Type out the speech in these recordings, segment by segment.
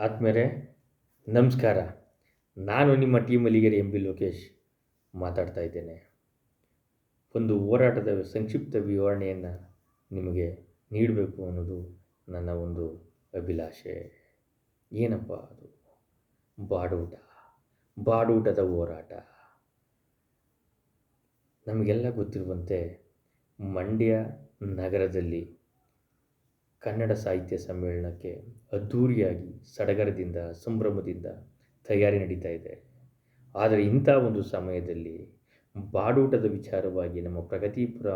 ಆದ್ಮೇಲೆ ನಮಸ್ಕಾರ. ನಾನು ನಿಮ್ಮ team Malligere M B Lokesh ಮಾತಾಡ್ತಾ ಇದ್ದೇನೆ. ಒಂದು ಹೋರಾಟದ ಸಂಕ್ಷಿಪ್ತ ವಿವರಣೆಯನ್ನು ನಿಮಗೆ ನೀಡಬೇಕು ಅನ್ನೋದು ನನ್ನ ಒಂದು ಅಭಿಲಾಷೆ. ಏನಪ್ಪ ಅದು? ಬಾಡೂಟ. ಬಾಡೂಟದ ಹೋರಾಟ. ನಮಗೆಲ್ಲ ಗೊತ್ತಿರುವಂತೆ ಮಂಡ್ಯ ನಗರದಲ್ಲಿ ಕನ್ನಡ ಸಾಹಿತ್ಯ ಸಮ್ಮೇಳನಕ್ಕೆ ಅದ್ಧೂರಿಯಾಗಿ ಸಡಗರದಿಂದ, ಸಂಭ್ರಮದಿಂದ ತಯಾರಿ ನಡೀತಾ ಇದೆ. ಆದರೆ ಇಂಥ ಒಂದು ಸಮಯದಲ್ಲಿ ಬಾಡೂಟದ ವಿಚಾರವಾಗಿ ನಮ್ಮ ಪ್ರಗತಿಪುರ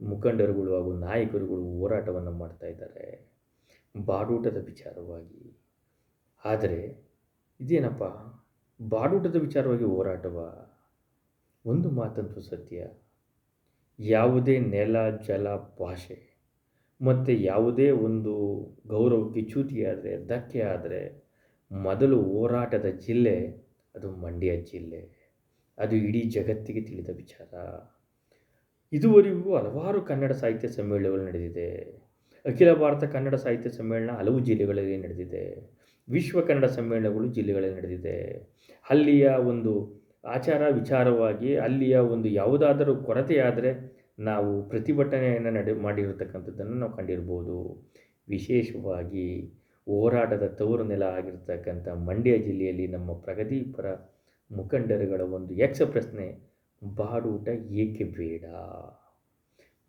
ಮುಖಂಡರುಗಳು ಹಾಗೂ ನಾಯಕರುಗಳು ಹೋರಾಟವನ್ನು ಮಾಡ್ತಾ ಇದ್ದಾರೆ. ಬಾಡೂಟದ ವಿಚಾರವಾಗಿ. ಆದರೆ ಇದೇನಪ್ಪ? ಬಾಡೂಟದ ವಿಚಾರವಾಗಿ ಹೋರಾಟವ? ಒಂದು ಮಾತಂತೂ ಸತ್ಯ. ಯಾವುದೇ ನೆಲ, ಜಲ, ಭಾಷೆ ಮತ್ತು ಯಾವುದೇ ಒಂದು ಗೌರವಕ್ಕೆ ಚ್ಯುತಿಯಾದರೆ ಧಕ್ಕೆ ಆದರೆ ಮೊದಲು ಹೋರಾಟದ ಜಿಲ್ಲೆ ಅದು ಮಂಡ್ಯ ಜಿಲ್ಲೆ. ಅದು ಇಡೀ ಜಗತ್ತಿಗೆ ತಿಳಿದ ವಿಚಾರ. ಇದುವರೆಗೂ ಹಲವಾರು ಕನ್ನಡ ಸಾಹಿತ್ಯ ಸಮ್ಮೇಳನಗಳು ನಡೆದಿದೆ. ಅಖಿಲ ಭಾರತ ಕನ್ನಡ ಸಾಹಿತ್ಯ ಸಮ್ಮೇಳನ ಹಲವು ಜಿಲ್ಲೆಗಳಲ್ಲಿ ನಡೆದಿದೆ. ವಿಶ್ವ ಕನ್ನಡ ಸಮ್ಮೇಳನಗಳು ಜಿಲ್ಲೆಗಳಲ್ಲಿ ನಡೆದಿದೆ. ಅಲ್ಲಿಯ ಒಂದು ಆಚಾರ ವಿಚಾರವಾಗಿ, ಅಲ್ಲಿಯ ಒಂದು ಯಾವುದಾದರೂ ಕೊರತೆಯಾದರೆ ನಾವು ಪ್ರತಿಭಟನೆಯನ್ನು ನಡೆ, ಮಾಡಿರತಕ್ಕಂಥದ್ದನ್ನು ನಾವು ಕಂಡಿರ್ಬೋದು. ವಿಶೇಷವಾಗಿ ಹೋರಾಟದ ತವರು ನೆಲ ಆಗಿರ್ತಕ್ಕಂಥ ಮಂಡ್ಯ ಜಿಲ್ಲೆಯಲ್ಲಿ ನಮ್ಮ ಪ್ರಗತಿಪರ ಮುಖಂಡರುಗಳ ಒಂದು ಯಕ್ಷ ಪ್ರಶ್ನೆ, ಬಾಡೂಟ ಏಕೆ ಬೇಡ?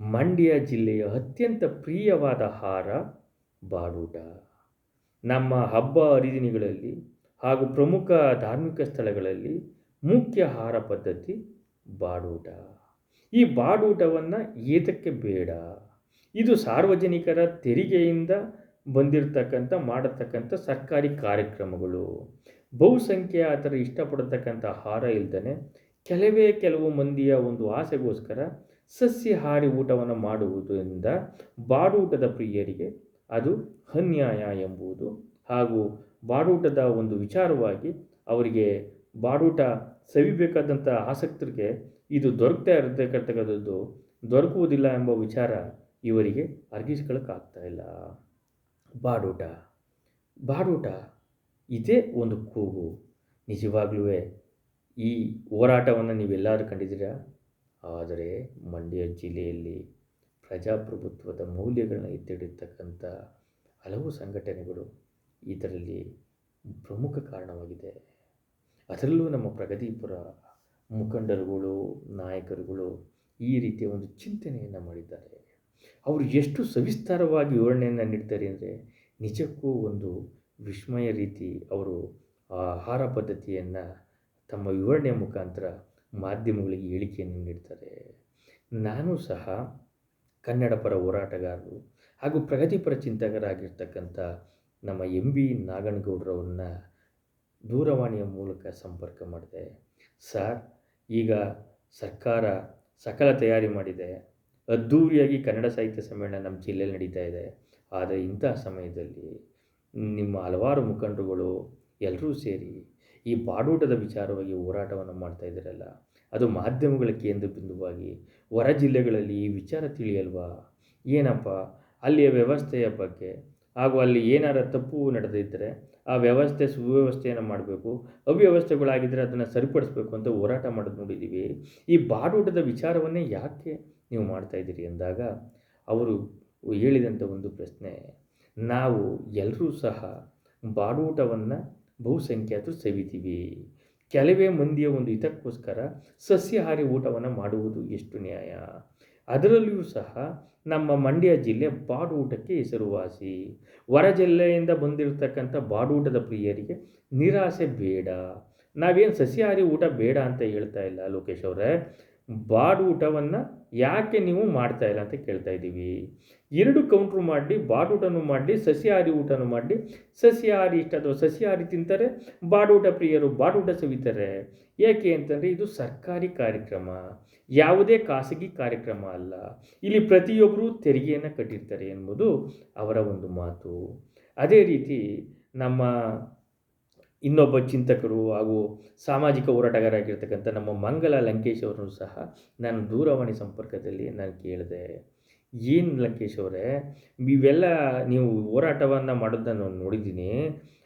ಮಂಡ್ಯ ಜಿಲ್ಲೆಯ ಅತ್ಯಂತ ಪ್ರಿಯವಾದ ಆಹಾರ ಬಾಡೂಟ. ನಮ್ಮ ಹಬ್ಬ ಹರಿದಿನಗಳಲ್ಲಿ ಹಾಗೂ ಪ್ರಮುಖ ಧಾರ್ಮಿಕ ಸ್ಥಳಗಳಲ್ಲಿ ಮುಖ್ಯ ಆಹಾರ ಪದ್ಧತಿ ಬಾಡೂಟ. ಈ ಬಾಡೂಟವನ್ನು ಏತಕ್ಕೆ ಬೇಡ? ಇದು ಸಾರ್ವಜನಿಕರ ತೆರಿಗೆಯಿಂದ ಬಂದಿರತಕ್ಕಂಥ, ಮಾಡತಕ್ಕಂಥ ಸರ್ಕಾರಿ ಕಾರ್ಯಕ್ರಮಗಳು. ಬಹುಸಂಖ್ಯೆ ಆ ಥರ ಇಷ್ಟಪಡತಕ್ಕಂಥ ಆಹಾರ ಇಲ್ದೇ ಕೆಲವೇ ಕೆಲವು ಮಂದಿಯ ಒಂದು ಆಸೆಗೋಸ್ಕರ ಸಸ್ಯಹಾರಿ ಊಟವನ್ನು ಮಾಡುವುದರಿಂದ ಬಾಡೂಟದ ಪ್ರಿಯರಿಗೆ ಅದು ಅನ್ಯಾಯ ಎಂಬುದು. ಹಾಗೂ ಬಾಡೂಟದ ಒಂದು ವಿಚಾರವಾಗಿ ಅವರಿಗೆ ಬಾಡೂಟ ಸವಿಬೇಕಾದಂಥ ಆಸಕ್ತರಿಗೆ ಇದು ದೊರಕ್ತಾ ಇರತಕ್ಕಂಥದ್ದು ದೊರಕುವುದಿಲ್ಲ ಎಂಬ ವಿಚಾರ ಇವರಿಗೆ ಅರ್ಗಿಸ್ಕೊಳ್ಳೋಕ್ಕಾಗ್ತಾ ಇಲ್ಲ. ಬಾಡೂಟ ಬಾಡೂಟ, ಇದೇ ಒಂದು ಕೂಗು. ನಿಜವಾಗ್ಲೂ ಈ ಹೋರಾಟವನ್ನು ನೀವೆಲ್ಲರೂ ಕಂಡಿದ್ದೀರಾ? ಆದರೆ ಮಂಡ್ಯ ಜಿಲ್ಲೆಯಲ್ಲಿ ಪ್ರಜಾಪ್ರಭುತ್ವದ ಮೌಲ್ಯಗಳನ್ನ ಎತ್ತಿಡಿರ್ತಕ್ಕಂಥ ಹಲವು ಸಂಘಟನೆಗಳು ಇದರಲ್ಲಿ ಪ್ರಮುಖ ಕಾರಣವಾಗಿದೆ. ಅದರಲ್ಲೂ ನಮ್ಮ ಪ್ರಗತಿಪುರ ಮುಖಂಡರುಗಳು, ನಾಯಕರುಗಳು ಈ ರೀತಿಯ ಒಂದು ಚಿಂತನೆಯನ್ನು ಮಾಡಿದ್ದಾರೆ. ಅವರು ಎಷ್ಟು ಸವಿಸ್ತಾರವಾಗಿ ವಿವರಣೆಯನ್ನು ನೀಡ್ತಾರೆ ಅಂದರೆ ನಿಜಕ್ಕೂ ಒಂದು ವಿಸ್ಮಯ ರೀತಿ ಅವರು ಆಹಾರ ಪದ್ಧತಿಯನ್ನು ತಮ್ಮ ವಿವರಣೆಯ ಮುಖಾಂತರ ಮಾಧ್ಯಮಗಳಿಗೆ ಹೇಳಿಕೆಯನ್ನು ನೀಡ್ತಾರೆ. ನಾನು ಸಹ ಕನ್ನಡ ಪರ ಹೋರಾಟಗಾರರು ಹಾಗೂ ಪ್ರಗತಿಪರ ಚಿಂತಕರಾಗಿರ್ತಕ್ಕಂಥ ನಮ್ಮ ಎಂ ಬಿ ನಾಗನಗೌಡರವ್ರನ್ನ ದೂರವಾಣಿಯ ಮೂಲಕ ಸಂಪರ್ಕ ಮಾಡಿದೆ. ಸರ್ ಈಗ ಸರ್ಕಾರ ಸಕಲ ತಯಾರಿ ಮಾಡಿದೆ. ಅದ್ಧೂರಿಯಾಗಿ ಕನ್ನಡ ಸಾಹಿತ್ಯ ಸಮ್ಮೇಳನ ನಮ್ಮ ಜಿಲ್ಲೆಯಲ್ಲಿ ನಡೀತಾ ಇದೆ. ಆದರೆ ಇಂಥ ಸಮಯದಲ್ಲಿ ನಿಮ್ಮ ಹಲವಾರು ಮುಖಂಡರುಗಳು ಎಲ್ಲರೂ ಸೇರಿ ಈ ಬಾಡೂಟದ ವಿಚಾರವಾಗಿ ಹೋರಾಟವನ್ನು ಮಾಡ್ತಾ ಇದ್ದೀರಲ್ಲ, ಅದು ಮಾಧ್ಯಮಗಳ ಕೇಂದ್ರ ಬಿಂದುವಾಗಿ ಹೊರ ಜಿಲ್ಲೆಗಳಲ್ಲಿ ಈ ವಿಚಾರ ತಿಳಿಯಲ್ವಾ? ಏನಪ್ಪ, ಅಲ್ಲಿಯ ವ್ಯವಸ್ಥೆಯ ಬಗ್ಗೆ ಹಾಗೂ ಅಲ್ಲಿ ಏನಾರ ತಪ್ಪು ನಡೆದಿದ್ದರೆ ಆ ವ್ಯವಸ್ಥೆ, ಸುವ್ಯವಸ್ಥೆಯನ್ನು ಮಾಡಬೇಕು. ಅವ್ಯವಸ್ಥೆಗಳಾಗಿದ್ದರೆ ಅದನ್ನು ಸರಿಪಡಿಸಬೇಕು ಅಂತ ಹೋರಾಟ ಮಾಡೋದು ನೋಡಿದ್ದೀವಿ. ಈ ಬಾಡೂಟದ ವಿಚಾರವನ್ನೇ ಯಾಕೆ ನೀವು ಮಾಡ್ತಾಯಿದ್ದೀರಿ ಅಂದಾಗ, ಅವರು ಹೇಳಿದಂಥ ಒಂದು ಪ್ರಶ್ನೆ, ನಾವು ಎಲ್ಲರೂ ಸಹ ಬಾಡೂಟವನ್ನು ಬಹುಸಂಖ್ಯಾತರು ಸವಿತೀವಿ. ಕೆಲವೇ ಮಂದಿಯ ಒಂದು ಹಿತಕ್ಕೋಸ್ಕರ ಸಸ್ಯಾಹಾರಿ ಊಟವನ್ನು ಮಾಡುವುದು ಎಷ್ಟು ನ್ಯಾಯ? ಅದರಲ್ಲಿಯೂ ಸಹ ನಮ್ಮ ಮಂಡ್ಯ ಜಿಲ್ಲೆ ಬಾಡೂಟಕ್ಕೆ ಹೆಸರುವಾಸಿ. ಹೊರ ಜಿಲ್ಲೆಯಿಂದ ಬಂದಿರತಕ್ಕಂಥ ಬಾಡೂಟದ ಪ್ರಿಯರಿಗೆ ನಿರಾಸೆ ಬೇಡ. ನಾವೇನು ಸಸ್ಯಾಹಾರಿ ಊಟ ಬೇಡ ಅಂತ ಹೇಳ್ತಾ ಇಲ್ಲ ಲೋಕೇಶ್ ಅವರೇ. ಬಾಡೂಟವನ್ನು ಯಾಕೆ ನೀವು ಮಾಡ್ತಾ ಇಲ್ಲ ಅಂತ ಕೇಳ್ತಾ ಇದ್ದೀವಿ. ಎರಡು ಕೌಂಟ್ರು ಮಾಡಿ ಬಾಡೂಟನೂ ಮಾಡಿ ಸಸ್ಯಾಹಾರಿ ಊಟನೂ ಮಾಡಿ ಸಸ್ಯಾಹಾರಿ ಇಷ್ಟ ಅಥವಾ ಸಸ್ಯಾಹಾರಿ ತಿಂತಾರೆ, ಬಾಡೂಟ ಪ್ರಿಯರು ಬಾಡೂಟ ಸವಿತಾರೆ. ಏಕೆ ಅಂತಂದರೆ ಇದು ಸರ್ಕಾರಿ ಕಾರ್ಯಕ್ರಮ. ಯಾವುದೇ ಖಾಸಗಿ ಕಾರ್ಯಕ್ರಮ ಅಲ್ಲ. ಇಲ್ಲಿ ಪ್ರತಿಯೊಬ್ಬರೂ ತೆರಿಗೆಯನ್ನು ಕಟ್ಟಿರ್ತಾರೆ ಎಂಬುದು ಅವರ ಒಂದು ಮಾತು. ಅದೇ ರೀತಿ ನಮ್ಮ ಇನ್ನೊಬ್ಬ ಚಿಂತಕರು ಹಾಗೂ ಸಾಮಾಜಿಕ ಹೋರಾಟಗಾರರಾಗಿರ್ತಕ್ಕಂಥ ನಮ್ಮ ಮಂಗಲ ಲಂಕೇಶ್ ಅವರನ್ನು ಸಹ ನಾನು ದೂರವಾಣಿ ಸಂಪರ್ಕದಲ್ಲಿ ನಾನು ಕೇಳಿದೆ, ಏನು ಲಂಕೇಶ್ ಅವರೇ ಇವೆಲ್ಲ ನೀವು ಹೋರಾಟವನ್ನು ಮಾಡೋದನ್ನು ನಾನು ನೋಡಿದ್ದೀನಿ.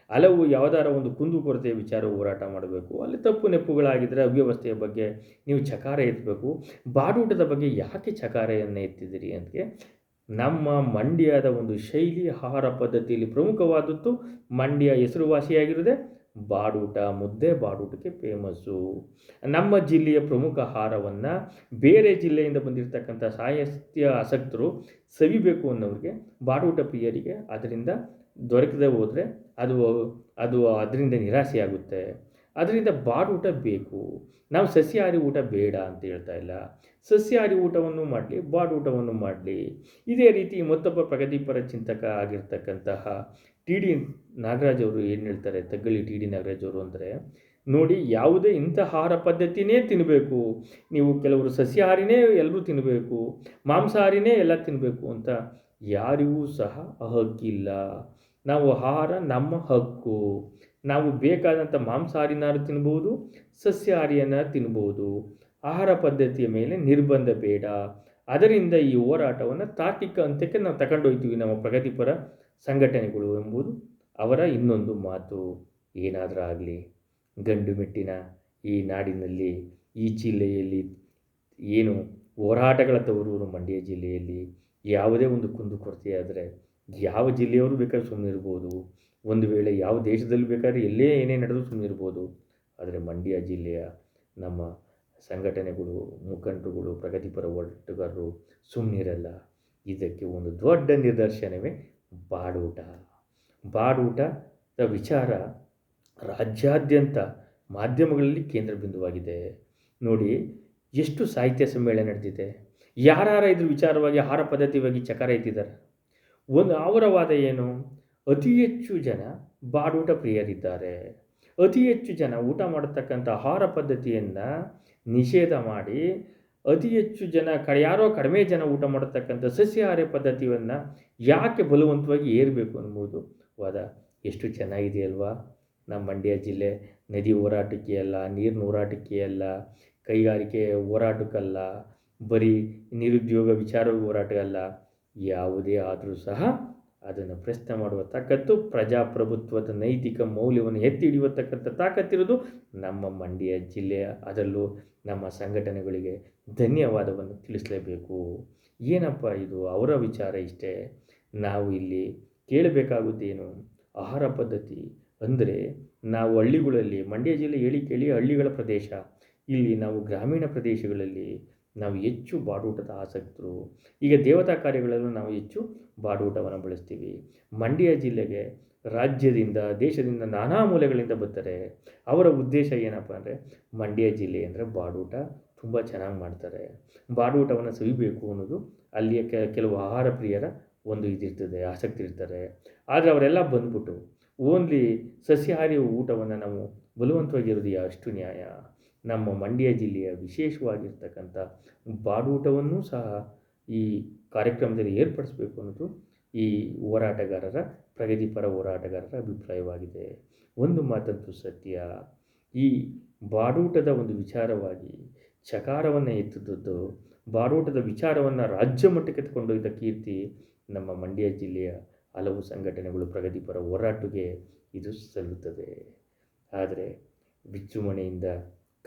ಹಲವು ಯಾವುದಾರ ಒಂದು ಕುಂದುಕೊರತೆಯ ವಿಚಾರ ಹೋರಾಟ ಮಾಡಬೇಕು. ಅಲ್ಲಿ ತಪ್ಪು ನೆಪ್ಪುಗಳಾಗಿದ್ದರೆ ಅವ್ಯವಸ್ಥೆಯ ಬಗ್ಗೆ ನೀವು ಚಕಾರ ಎತ್ತಬೇಕು ಬಾಡೂಟದ ಬಗ್ಗೆ ಯಾಕೆ ಚಕಾರೆಯನ್ನು ಎತ್ತಿದ್ದೀರಿ? ಅಂತಕ್ಕೆ ನಮ್ಮ ಮಂಡ್ಯದ ಒಂದು ಶೈಲಿ, ಆಹಾರ ಪದ್ಧತಿಯಲ್ಲಿ ಪ್ರಮುಖವಾದದ್ದು ಮಂಡ್ಯ ಹೆಸರುವಾಸಿಯಾಗಿರುವುದೇ ಬಾಡೂಟ, ಮುದ್ದೆ ಬಾಡೂಟಕ್ಕೆ ಫೇಮಸ್ಸು ನಮ್ಮ ಜಿಲ್ಲೆಯ ಪ್ರಮುಖ ಆಹಾರವನ್ನು ಬೇರೆ ಜಿಲ್ಲೆಯಿಂದ ಬಂದಿರತಕ್ಕಂಥ ಸಾಹಿತ್ಯ ಆಸಕ್ತರು ಸವಿಬೇಕು ಅನ್ನೋರಿಗೆ ಬಾಡೂಟ ಪ್ರಿಯರಿಗೆ ಅದರಿಂದ ದೊರಕದೆ ಹೋದರೆ ಅದು ಅದು ಅದರಿಂದ ನಿರಾಸೆಯಾಗುತ್ತೆ. ಅದರಿಂದ ಬಾಡೂಟ ಬೇಕು. ನಾವು ಸಸ್ಯಾಹಾರಿ ಊಟ ಬೇಡ ಅಂತ ಹೇಳ್ತಾ ಇಲ್ಲ. ಸಸ್ಯಾಹಾರಿ ಊಟವನ್ನು ಮಾಡಲಿ ಬಾಡೂಟವನ್ನು ಮಾಡಲಿ. ಇದೇ ರೀತಿ ಮತ್ತೊಬ್ಬ ಪ್ರಗತಿಪರ ಚಿಂತಕ ಆಗಿರ್ತಕ್ಕಂತಹ ಟಿ ಡಿ ನಾಗರಾಜ್ ಅವರು ಏನು ಹೇಳ್ತಾರೆ ತಗ್ಗಲಿ ಟಿ ಡಿ ನಾಗರಾಜ್ ಅವರು ಅಂದರೆ, ನೋಡಿ ಯಾವುದೇ ಇಂಥ ಆಹಾರ ಪದ್ಧತಿನೇ ತಿನ್ನಬೇಕು ನೀವು ಕೆಲವರು ಸಸ್ಯಾಹಾರಿನೇ ಎಲ್ಲರೂ ತಿನ್ನಬೇಕು ಮಾಂಸಾಹಾರಿನೇ ಎಲ್ಲ ತಿನ್ನಬೇಕು ಅಂತ ಯಾರಿಗೂ ಸಹ ಹಕ್ಕಿಲ್ಲ ನಾವು ಆಹಾರ, ನಮ್ಮ ಹಕ್ಕು. ನಾವು ಬೇಕಾದಂಥ ಮಾಂಸಾಹಾರಿನಾರು ತಿನ್ಬೋದು ಸಸ್ಯಾಹಾರಿಯನ್ನು ತಿನ್ಬೋದು. ಆಹಾರ ಪದ್ಧತಿಯ ಮೇಲೆ ನಿರ್ಬಂಧ ಬೇಡ. ಅದರಿಂದ ಈ ಹೋರಾಟವನ್ನು ತಾರ್ಕಿಕ ಅಂತ್ಯಕ್ಕೆ ನಾವು ತಗೊಂಡೋಗ್ತೀವಿ ನಮ್ಮ ಪ್ರಗತಿಪರ ಸಂಘಟನೆಗಳು ಎಂಬುದು ಅವರ ಇನ್ನೊಂದು ಮಾತು. ಏನಾದರೂ ಆಗಲಿ, ಗಂಡು ಮೆಟ್ಟಿನ ಈ ನಾಡಿನಲ್ಲಿ, ಈ ಜಿಲ್ಲೆಯಲ್ಲಿ ಏನು ಹೋರಾಟಗಳ ತವರೂರು ಮಂಡ್ಯ ಜಿಲ್ಲೆಯಲ್ಲಿ ಯಾವುದೇ ಒಂದು ಕುಂದುಕೊರತೆಯಾದರೆ ಯಾವ ಜಿಲ್ಲೆಯವರು ಬೇಕಾದ್ರೆ ಸುಮ್ಮನೆ ಇರ್ಬೋದು ಒಂದು ವೇಳೆ ಯಾವ ದೇಶದಲ್ಲಿ ಬೇಕಾದ್ರೆ ಎಲ್ಲೇ ಏನೇ ನಡೆದರೂ ಸುಮ್ಮನೆ ಇರ್ಬೋದು ಆದರೆ ಮಂಡ್ಯ ಜಿಲ್ಲೆಯ ನಮ್ಮ ಸಂಘಟನೆಗಳು, ಮುಖಂಡರುಗಳು, ಪ್ರಗತಿಪರ ಒಟ್ಟುಗಾರರು ಸುಮ್ಮನಿರಲ್ಲ ಇದಕ್ಕೆ ಒಂದು ದೊಡ್ಡ ನಿದರ್ಶನವೇ ಬಾಡೂಟ. ಬಾಡೂಟದ ವಿಚಾರ ರಾಜ್ಯಾದ್ಯಂತ ಮಾಧ್ಯಮಗಳಲ್ಲಿ ಕೇಂದ್ರ ಬಿಂದುವಾಗಿದೆ ನೋಡಿ, ಎಷ್ಟು ಸಾಹಿತ್ಯ ಸಮ್ಮೇಳನ ನಡೆದಿದೆ. ಯಾರ್ಯಾರ ಇದ್ರ ವಿಚಾರವಾಗಿ ಆಹಾರ ಪದ್ಧತಿ ಬಗ್ಗೆ ಚಕಾರ ಎತ್ತಿದ್ದಾರೆ? ಒಂದು ಅವರ ವಾದ ಏನು? ಅತಿ ಹೆಚ್ಚು ಜನ ಬಾಡೂಟ ಪ್ರಿಯರಿದ್ದಾರೆ. ಅತಿ ಹೆಚ್ಚು ಜನ ಊಟ ಮಾಡತಕ್ಕಂಥ ಆಹಾರ ಪದ್ಧತಿಯನ್ನು ನಿಷೇಧ ಮಾಡಿ, ಅತಿ ಹೆಚ್ಚು ಜನ ಕಡೆ ಯಾರೋ ಕಡಿಮೆ ಜನ ಊಟ ಮಾಡತಕ್ಕಂಥ ಸಸ್ಯಾಹಾರ ಪದ್ಧತಿಯನ್ನು ಯಾಕೆ ಬಲವಂತವಾಗಿ ಏರಬೇಕು ಅನ್ಬೋದು ವಾದ. ಎಷ್ಟು ಚೆನ್ನಾಗಿದೆ ಅಲ್ವಾ? ನಮ್ಮ ಮಂಡ್ಯ ಜಿಲ್ಲೆ ನದಿ ಹೋರಾಟಕ್ಕೆ ಅಲ್ಲ, ನೀರಿನ ಹೋರಾಟಕ್ಕೆ ಅಲ್ಲ, ಕೈಗಾರಿಕೆ ಹೋರಾಟಕ್ಕಲ್ಲ, ಬರೀ ನಿರುದ್ಯೋಗ ವಿಚಾರ ಹೋರಾಟ ಅಲ್ಲ ಯಾವುದೇ ಆದರೂ ಸಹ ಅದನ್ನು ಪ್ರಶ್ನೆ ಮಾಡುವ ತಾಕತ್ತು, ಪ್ರಜಾಪ್ರಭುತ್ವದ ನೈತಿಕ ಮೌಲ್ಯವನ್ನು ಎತ್ತಿ ಹಿಡಿಯತಕ್ಕಂಥ ತಾಕತ್ತಿರೋದು ನಮ್ಮ ಮಂಡ್ಯ ಜಿಲ್ಲೆಯ ಅದರಲ್ಲೂ ನಮ್ಮ ಸಂಘಟನೆಗಳಿಗೆ ಧನ್ಯವಾದವನ್ನು ತಿಳಿಸಲೇಬೇಕು. ಏನಪ್ಪ ಇದು? ಅವರ ವಿಚಾರ ಇಷ್ಟೇ? ನಾವು ಇಲ್ಲಿ ಕೇಳಬೇಕಾಗುತ್ತೇನು? ಆಹಾರ ಪದ್ಧತಿ ಅಂದರೆ ನಾವು ಹಳ್ಳಿಗಳಲ್ಲಿ, ಮಂಡ್ಯ ಜಿಲ್ಲೆ ಹೇಳಿ ಕೇಳಿ ಹಳ್ಳಿಗಳ ಪ್ರದೇಶ. ಇಲ್ಲಿ ನಾವು ಗ್ರಾಮೀಣ ಪ್ರದೇಶಗಳಲ್ಲಿ ನಾವು ಹೆಚ್ಚು ಬಾಡೂಟದ ಆಸಕ್ತರು. ಈಗ ದೇವತಾ ಕಾರ್ಯಗಳಲ್ಲೂ ನಾವು ಹೆಚ್ಚು ಬಾಡೂಟವನ್ನು ಬಳಸ್ತೀವಿ. ಮಂಡ್ಯ ಜಿಲ್ಲೆಗೆ ರಾಜ್ಯದಿಂದ, ದೇಶದಿಂದ ನಾನಾ ಮೂಲೆಗಳಿಂದ ಬರ್ತಾರೆ. ಅವರ ಉದ್ದೇಶ ಏನಪ್ಪ ಅಂದರೆ ಮಂಡ್ಯ ಜಿಲ್ಲೆ ಅಂದರೆ ಬಾಡೂಟ ತುಂಬ ಚೆನ್ನಾಗಿ ಮಾಡ್ತಾರೆ. ಬಾಡೂಟವನ್ನು ಸವಿಬೇಕು ಅನ್ನೋದು ಅಲ್ಲಿಯ ಕೆಲವು ಆಹಾರ ಪ್ರಿಯರ ಒಂದು ಇದಿರ್ತದೆ, ಆಸಕ್ತಿ ಇರ್ತಾರೆ. ಆದರೆ ಅವರೆಲ್ಲ ಬಂದ್ಬಿಟ್ಟು ಓನ್ಲಿ ಸಸ್ಯಾಹಾರಿ ಊಟವನ್ನು ನಾವು ಬಲವಂತವಾಗಿರೋದು ಅಷ್ಟು ನ್ಯಾಯ? ನಮ್ಮ ಮಂಡ್ಯ ಜಿಲ್ಲೆಯ ವಿಶೇಷವಾಗಿರ್ತಕ್ಕಂಥ ಬಾಡೂಟವನ್ನು ಸಹ ಈ ಕಾರ್ಯಕ್ರಮದಲ್ಲಿ ಏರ್ಪಡಿಸಬೇಕು ಅನ್ನೋದು ಈ ಹೋರಾಟಗಾರರ ಪ್ರಗತಿಪರ ಹೋರಾಟಗಾರರ ಅಭಿಪ್ರಾಯವಾಗಿದೆ. ಒಂದು ಮಾತಂತೂ ಸತ್ಯ, ಈ ಬಾಡೂಟದ ಒಂದು ವಿಚಾರವಾಗಿ ಚಕಾರವನ್ನು ಎತ್ತಿದ್ದದ್ದು, ಬಾಡೂಟದ ವಿಚಾರವನ್ನು ರಾಜ್ಯ ಮಟ್ಟಕ್ಕೆ ತಗೊಂಡೊಯ್ದ ಕೀರ್ತಿ ನಮ್ಮ ಮಂಡ್ಯ ಜಿಲ್ಲೆಯ ಹಲವು ಸಂಘಟನೆಗಳು ಪ್ರಗತಿಪರ ಹೋರಾಟಕ್ಕೆ ಇದು ಸಲ್ಲುತ್ತದೆ. ಆದರೆ ವಿಜೃಂಭಣೆಯಿಂದ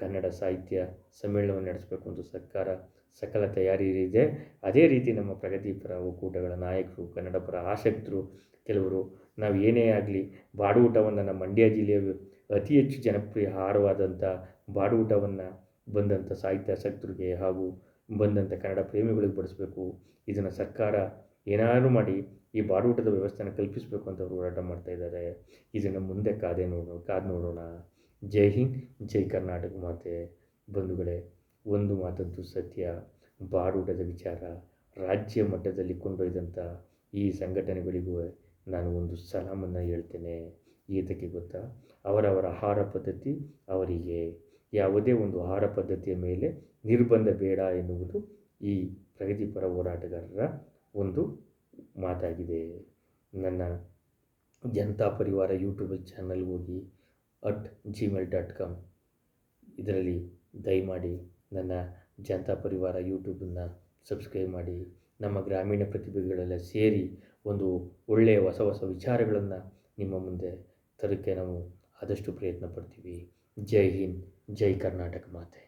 ಕನ್ನಡ ಸಾಹಿತ್ಯ ಸಮ್ಮೇಳನವನ್ನು ನಡೆಸಬೇಕು ಅಂತ ಸರ್ಕಾರ ಸಕಲ ತಯಾರಿ ಇದೆ. ಅದೇ ರೀತಿ ನಮ್ಮ ಪ್ರಗತಿಪರ ಒಕ್ಕೂಟಗಳ ನಾಯಕರು, ಕನ್ನಡ ಪರ ಆಸಕ್ತರು, ಕೆಲವರು ನಾವು ಏನೇ ಆಗಲಿ ಬಾಡೂಟವನ್ನು ನಮ್ಮ ಮಂಡ್ಯ ಜಿಲ್ಲೆಯ ಅತಿ ಹೆಚ್ಚು ಜನಪ್ರಿಯ ಆಹಾರವಾದಂಥ ಬಾಡೂಟವನ್ನು ಬಂದಂಥ ಸಾಹಿತ್ಯಾಸಕ್ತರಿಗೆ ಹಾಗೂ ಬಂದಂಥ ಕನ್ನಡ ಪ್ರೇಮಿಗಳಿಗೆ ಬಡಿಸಬೇಕು. ಇದನ್ನು ಸರ್ಕಾರ ಏನಾದರೂ ಮಾಡಿ ಈ ಬಾಡೂಟದ ವ್ಯವಸ್ಥೆನ ಕಲ್ಪಿಸಬೇಕು ಅಂತ ಹೋರಾಟ ಮಾಡ್ತಾ ಇದ್ದಾರೆ. ಇದನ್ನು ಮುಂದೆ ಕಾದೆ ನೋಡೋಣ ಕಾದು ನೋಡೋಣ. ಜೈ ಹಿಂದ್, ಜೈ ಕರ್ನಾಟಕ ಮಾತೆ. ಬಂಧುಗಳೇ, ಒಂದು ಮಾತದ್ದು ಸತ್ಯ. ಬಾಡೂಟದ ವಿಚಾರ, ರಾಜ್ಯ ಮಟ್ಟದಲ್ಲಿ ಕೊಂಡೊಯ್ದಂಥ ಈ ಸಂಘಟನೆಗಳಿಗೂ ನಾನು ಒಂದು ಸಲಾಮನ್ನು ಹೇಳ್ತೇನೆ. ಏತಕ್ಕೆ ಗೊತ್ತಾ? ಅವರವರ ಆಹಾರ ಪದ್ಧತಿ, ಅವರಿಗೆ ಯಾವುದೇ ಒಂದು ಆಹಾರ ಪದ್ಧತಿಯ ಮೇಲೆ ನಿರ್ಬಂಧ ಬೇಡ ಎನ್ನುವುದು ಈ ಪ್ರಗತಿಪರ ಹೋರಾಟಗಾರರ ಒಂದು ಮಾತಾಗಿದೆ. ನನ್ನ ಜನತಾ ಪರಿವಾರ ಯೂಟ್ಯೂಬ್ ಚಾನಲ್ ಹೋಗಿ ಅಟ್ ಜಿಮೇಲ್ ಡಾಟ್ ಕಾಮ್. ಇದರಲ್ಲಿ ದಯಮಾಡಿ ನನ್ನ ಜನತಾ ಪರಿವಾರ ಯೂಟ್ಯೂಬನ್ನು ಸಬ್ಸ್ಕ್ರೈಬ್ ಮಾಡಿ, ನಮ್ಮ ಗ್ರಾಮೀಣ ಪ್ರತಿಭೆಗಳೆಲ್ಲ ಸೇರಿ ಒಂದು ಒಳ್ಳೆಯ ಹೊಸ ಹೊಸ ವಿಚಾರಗಳನ್ನು ನಿಮ್ಮ ಮುಂದೆ ತರೋಕ್ಕೆ ನಾವು ಆದಷ್ಟು ಪ್ರಯತ್ನ ಪಡ್ತೀವಿ. ಜೈ ಹಿಂದ್, ಜೈ ಕರ್ನಾಟಕ ಮಾತೆ.